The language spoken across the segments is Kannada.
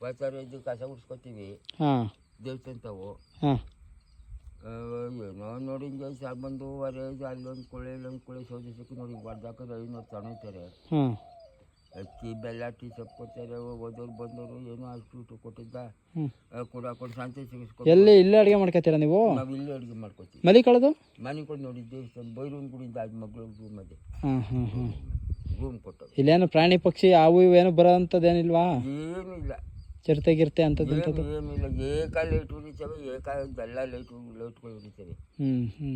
ಬಸ್ಸಾರು ಇದು ಕಸ ಉಡ್ಸ್ಕೊತೀವಿ ಹಾಂ. ದೇವಸ್ಥಾನವು ಹಾಂ. ಏನೋ ನೋಡಿ ಹಿಂಗೆ ಬಂದು ವರೆ ಅಲ್ಲೊಂದು ಕುಳೆ ಇಲ್ಲೊಂದು ಕುಳೆ ಸೋದಿಸಕ್ಕೆ ನೋಡಿ ಬರ್ದಾಕದ್ರೆ ಐನೂರು ತಗೊಳ್ತಾರೆ ಹಾಂ. ಅಕ್ಕಿ ಬೆಲ್ಲ ಟೀ ಸೊಪ್ಪು ಕೊಡ್ತಾರೆ ಓದೋರು ಬಂದವರು ಏನೋ ಅಷ್ಟು ಇಟ್ಟು ಕೊಟ್ಟಿದ್ದ ಕೂಡ ಶಾಂತಿ ಸಿಗಿಸ್ಕೊ ಎಲ್ಲಿ ಇಲ್ಲೇ ಅಡುಗೆ ಮಾಡ್ಕೊತೀರಾ ನೀವು? ನಾವು ಇಲ್ಲೇ ಅಡುಗೆ ಮಾಡ್ಕೊತೀವಿ. ಮನೆ ಕಳೆದು ಮನೆ ಕೂಡ ನೋಡಿ ದೇವಸ್ಥಾನ ಬೈರೂನ್ ಗುಡಿಯಿಂದ ಅದು ಮಗಳು ರೂಮ್ ಅದೇ ಹಾಂ ಹಾಂ ಹಾಂ ರೂಮ್ ಕೊಟ್ಟು ಇಲ್ಲೇನು ಪ್ರಾಣಿ ಪಕ್ಷಿ ಅವು ಇವು ಏನು ಬರೋ ಅಂಥದ್ದೇನಿಲ್ವಾ ಏನೂ ಇಲ್ಲ ಚಿರತೆ ಗಿರ್ತೆ ಅಂಥದ್ದು ಏನು ಏನಿಲ್ಲ ಏಕ ಲೈಟ್ ಉರಿತವೆ ಏಕ ಎಲ್ಲ ಲೈಟ್ ಲೈಟ್ಗಳು ಉರಿತವೆ. ಹ್ಞೂ ಹ್ಞೂ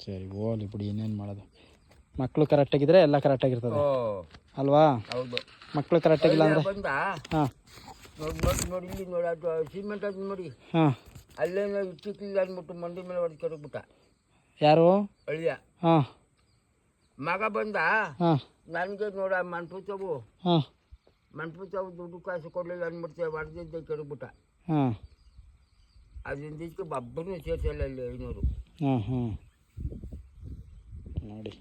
ಸರಿ ಹೋಗ್ಲಿ ಬಿಡಿ ಇನ್ನೇನು ಮಾಡೋದು? ಮಕ್ಕಳು ಕರೆಕ್ಟಾಗಿದ್ರೆ ಎಲ್ಲ ಕರೆಕ್ಟಾಗಿರ್ತದೆ ಓ. ಅಲ್ವಾ? ಹೌದು. ಮಕ್ಕಳು ಕರೆಕ್ಟಾಗಿಲ್ಲ ಅಂದರೆ? ಬಂದ? ಹಾಂ. ನೋಡಿ ನೋಡಿ ನೋಡಿ ಇಲ್ಲಿ ನೋಡಿ ಅದು ಸಿಮೆಂಟ್ ಅದು ನೋಡಿ. ಹಾಂ. ಅಲ್ಲೇನೋ ಇಟ್ಟಿಕ್ಕಿಲ್ಲ ಅಂದ್ಬಿಟ್ಟು ಮಂಡಿ ಮೇಲೆ ಹೊಡೆದು ಕೆಡಗ್ಬಿಟ್ಟ. ಯಾರು? ಅಳಿಯ. ಹಾಂ. ಮಗ ಬಂದ? ಹಾಂ. ನನಗೆ ನೋಡ ಮನ್ಪುತ್ತವು ಹಾಂ. ಮನ್ಪುತ್ತವು ದುಡ್ಡು ಕಾಸು ಕೊಡಲಿಲ್ಲ ಅಂದ್ಬಿಡ್ತೇವೆ ಹೊಡೆದಿದ್ದೆ ಕೆಡಗ್ಬಿಟ್ಟ ಹಾಂ. ಅದರಿಂದ ಇದಕ್ಕೆ ಬಬ್ಬನು ಸೇರ್ಸಲ್ಲ ಅಲ್ಲಿ ಐನೂರು. ಹಾಂ ಹಾಂ. ನೋಡಿ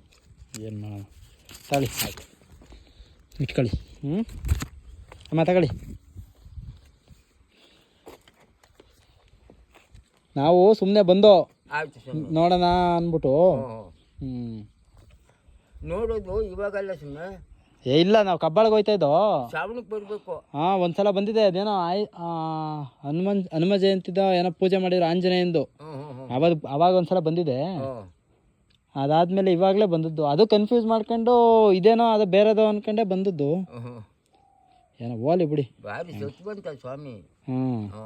ಏನು ಮಾಡೋಣ. ತಗೊಳ್ಳಿ ಇಟ್ಕೊಳ್ಳಿ. ಹ್ಞೂ ಅಮ್ಮ ತಗೊಳ್ಳಿ. ನಾವು ಸುಮ್ಮನೆ ಬಂದೋ ಆಯ್ತು ನೋಡೋಣ ಅಂದ್ಬಿಟ್ಟು. ಹ್ಞೂ ನೋಡೋದು ಇವಾಗಲ್ಲ ಸುಮ್ಮನೆ ಏ ಇಲ್ಲ ನಾವು ಕಬ್ಬಾಳಿಗೆ ಹೋಯ್ತಾ ಇದ್ದೋ. ಶ್ರಾವಣಕ್ಕೆ ಬರಬೇಕು. ಹಾ ಒಂದ್ಸಲ ಬಂದಿದೆ ಅದೇನೋ ಆಯ್ ಆ, ಹನುಮನ್ ಹನುಮ ಜಯಂತಿದ ಏನೋ ಪೂಜೆ ಮಾಡಿದ್ರು ಆಂಜನೇಯಂದು. ಹ್ಞೂ ಹ್ಞೂ ಹ್ಞೂ ಅವಾಗ ಅವಾಗ ಒಂದ್ಸಲ ಬಂದಿದೆ. ಹ್ಞೂ ಅದಾದ್ಮೇಲೆ ಇವಾಗಲೇ ಬಂದದ್ದು. ಅದು ಕನ್ಫ್ಯೂಸ್ ಮಾಡ್ಕೊಂಡು ಇದೇನೋ ಅದು ಬೇರೆದೋ ಅನ್ಕೊಂಡೆ ಬಂದದ್ದು. ಹ್ಞೂ ಏನೋ ಓಲಿ ಬಿಡಿ. ಭಾರಿ ಸೊತ್ತು ಬಂತ ಸ್ವಾಮಿ. ಹ್ಞೂ ಹ್ಞೂ